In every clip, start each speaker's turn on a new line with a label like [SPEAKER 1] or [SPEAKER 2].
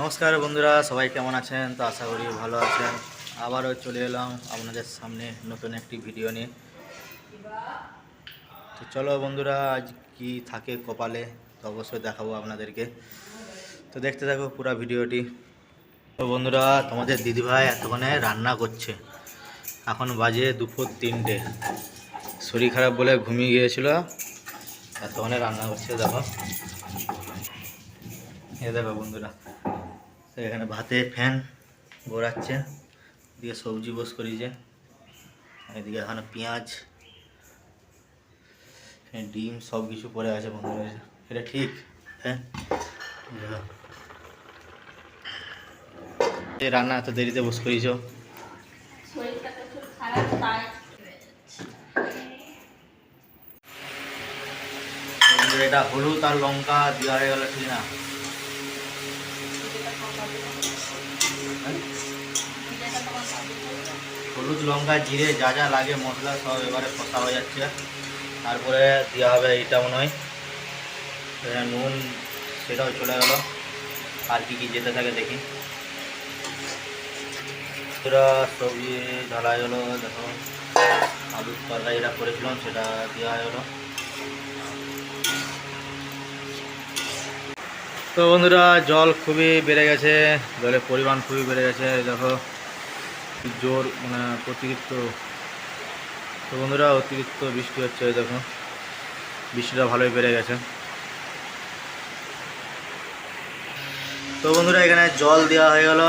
[SPEAKER 1] নমস্কার বন্ধুরা, সবাই কেমন আছেন? তো আশা করি ভালো আছেন। আবারও চলে এলাম আপনাদের সামনে নতুন একটি ভিডিও নিয়ে। তো চলো বন্ধুরা, আজ কি থাকে কপালে, তো অবশ্যই দেখাবো আপনাদেরকে। তো দেখতে থাকো পুরো ভিডিওটি। তো বন্ধুরা, তোমাদের দিদিভাই এতক্ষণে রান্না করছে। এখন বাজে দুপুর তিনটে। শরীর খারাপ বলে ঘুমিয়ে গিয়েছিল। এতক্ষণে রান্না করছে, দেখো। এ দেখো বন্ধুরা। এখানে ভাতে ফ্যান গোড়াচ্ছে দিয়ে সবজি বস করিয়েছে এদিকে এখানে পেঁয়াজ ডিম সব কিছু পড়ে আছে বন্ধুরা। এটা ঠিক? হ্যাঁ? রান্না এত দেরিতে বস করিয়েছ এটা হলুদ আর লঙ্কা দেওয়া হয়ে গেল ঠিক না? হলুদ লঙ্কা, জিরে, যা যা লাগে, মশলা সব এবারে কষা হয়ে যাচ্ছে। তারপরে দেওয়া হবে এইটা মনে হয়। নুন, সেটাও চলে গেল। আর কি কি যেতে থাকে দেখি। সবজি ঢালা হলো, দেখো। আলুর তরকারি যেটা করেছিলাম, সেটা দেওয়া হলো তো বন্ধুরা, জল খুবই বেড়ে গেছে, জলের পরিমাণ খুবই বেড়ে গেছে দেখো জোর মানে অতিরিক্ত। তো বন্ধুরা, অতিরিক্ত বৃষ্টি হচ্ছে দেখো। বৃষ্টিটা ভালোই বেড়ে গেছে। তো বন্ধুরা, এখানে জল দেওয়া হয়ে গেল।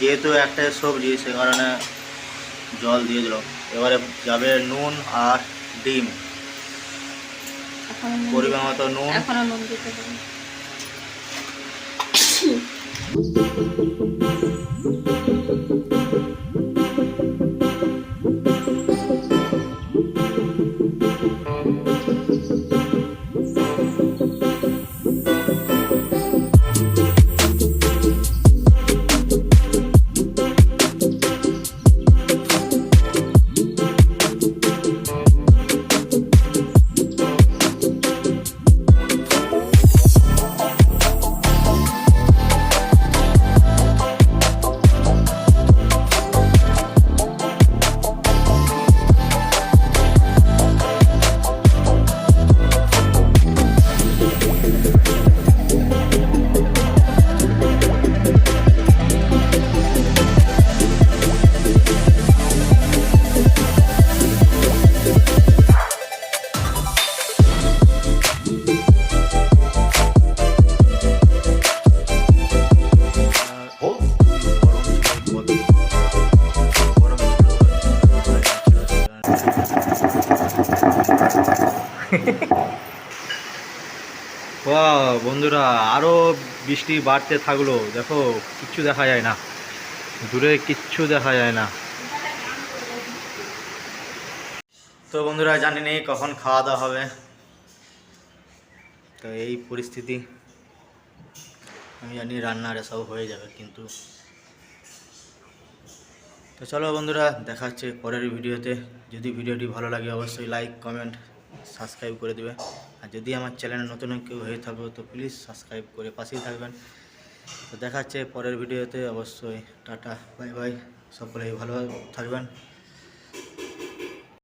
[SPEAKER 1] যেহেতু একটাই সবজি, সে কারণে জল দিয়ে দিল। এবারে যাবে নুন আর ডিম। পরিমাণ মতো নুন
[SPEAKER 2] এখনও নুন দিতে হবে
[SPEAKER 1] বাহ, বন্ধুরা, আরও বৃষ্টি বাড়তে থাকল। দেখো, কিচ্ছু দেখা যায় না। দূরে কিচ্ছু দেখা যায় না। তো বন্ধুরা, জানি নেই কখন খাওয়া দাওয়া হবে। তো এই পরিস্থিতি। আমি জানি রান্নার সব হয়ে যাবে, কিন্তু তো চলো বন্ধুরা, দেখা হচ্ছে পরের ভিডিওতে। যদি ভিডিওটি ভালো লাগে, অবশ্যই লাইক কমেন্ট সাবস্ক্রাইব করে দেবে। আর যদি আমার চ্যানেলে নতুন কেউ হয়ে থাকো, তো প্লিজ সাবস্ক্রাইব করে পাশেই থাকবেন। তো দেখা হচ্ছে পরের ভিডিওতে, অবশ্যই টাটা বাই বাই সকলেই ভালো থাকবেন।